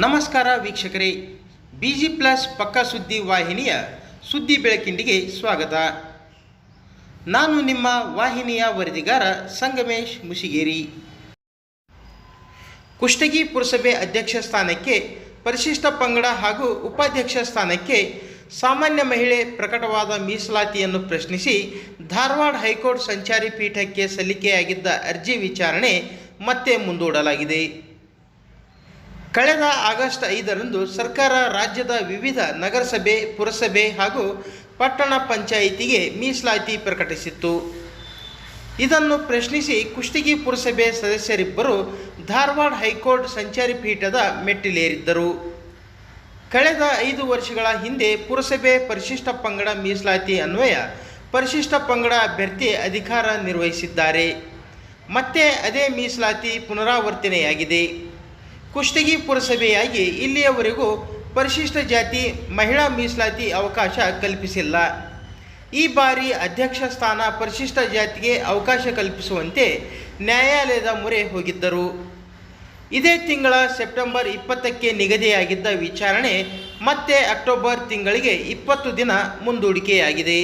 ನಮಸ್ಕಾರ ವೀಕ್ಷಕರೇ B G plus ಪಕ್ಕ ಸುದ್ದಿ ವಾಹಿನಿಯ ಸುದ್ದಿ ಬೆಳಕಿಂಡಿಗೆ ಸ್ವಾಗತ. ನಾನು ನಿಮ್ಮ ವಾಹಿನಿಯ ವರದಿಗಾರ ಸಂಗಮೇಶ್ ಮುಸಿಗೇರಿ ಕುಷ್ಟಗಿ ಪುರಸಭೆ ಅಧ್ಯಕ್ಷ ಸ್ಥಾನಕ್ಕೆ ಪರಿಶಿಷ್ಟ ಪಂಗಡ ಹಾಗೂ ಉಪಾಧ್ಯಕ್ಷ ಸ್ಥಾನಕ್ಕೆ ಸಾಮಾನ್ಯ ಮಹಿಳೆ ಪ್ರಕಟವಾದ ಮೀಸಲಾತಿಯನ್ನು ಪ್ರಶ್ನಿಸಿ ಧಾರವಾಡ ಹೈಕೋರ್ಟ್ ಸಂಚಾರಿ ಪೀಠಕ್ಕೆ ಸಲ್ಲಿಕೆಯಾಗಿದ್ದ ಅರ್ಜಿ ವಿಚಾರಣೆ ಮತ್ತೆ ಮುಂದೂಡಲಾಗಿದೆ. ಕಳೆದ ಆಗಸ್ಟ್ ಐದರಂದು ಸರ್ಕಾರ ರಾಜ್ಯದ ವಿವಿಧ ನಗರಸಭೆ, ಪುರಸಭೆ ಹಾಗೂ ಪಟ್ಟಣ ಪಂಚಾಯಿತಿಗೆ ಮೀಸಲಾತಿ ಪ್ರಕಟಿಸಿತ್ತು. ಇದನ್ನು ಪ್ರಶ್ನಿಸಿ ಕುಷ್ಟಗಿ ಪುರಸಭೆ ಸದಸ್ಯರಿಬ್ಬರು ಧಾರವಾಡ ಹೈಕೋರ್ಟ್ ಸಂಚಾರಿ ಪೀಠದ ಮೆಟ್ಟಿಲೇರಿದ್ದರು. ಕಳೆದ ಐದು ವರ್ಷಗಳ ಹಿಂದೆ ಪುರಸಭೆ ಪರಿಶಿಷ್ಟ ಪಂಗಡ ಮೀಸಲಾತಿ ಅನ್ವಯ ಪರಿಶಿಷ್ಟ ಪಂಗಡ ಅಭ್ಯರ್ಥಿ ಅಧಿಕಾರ ನಿರ್ವಹಿಸಿದ್ದಾರೆ. ಮತ್ತೆ ಅದೇ ಮೀಸಲಾತಿ ಪುನರಾವರ್ತನೆಯಾಗಿದೆ. ಕುಷ್ಟಗಿ ಪುರಸಭೆಯಾಗಿ ಇಲ್ಲಿಯವರೆಗೂ ಪರಿಶಿಷ್ಟ ಜಾತಿ, ಮಹಿಳಾ ಮೀಸಲಾತಿ ಅವಕಾಶ ಕಲ್ಪಿಸಿಲ್ಲ. ಈ ಬಾರಿ ಅಧ್ಯಕ್ಷ ಸ್ಥಾನ ಪರಿಶಿಷ್ಟ ಜಾತಿಗೆ ಅವಕಾಶ ಕಲ್ಪಿಸುವಂತೆ ನ್ಯಾಯಾಲಯದ ಮೊರೆ ಹೋಗಿದ್ದರು. ಇದೇ ತಿಂಗಳ ಸೆಪ್ಟೆಂಬರ್ ಇಪ್ಪತ್ತಕ್ಕೆ ನಿಗದಿಯಾಗಿದ್ದ ವಿಚಾರಣೆ ಮತ್ತೆ ಅಕ್ಟೋಬರ್ ತಿಂಗಳಿಗೆ ಇಪ್ಪತ್ತು ದಿನ ಮುಂದೂಡಿಕೆಯಾಗಿದೆ.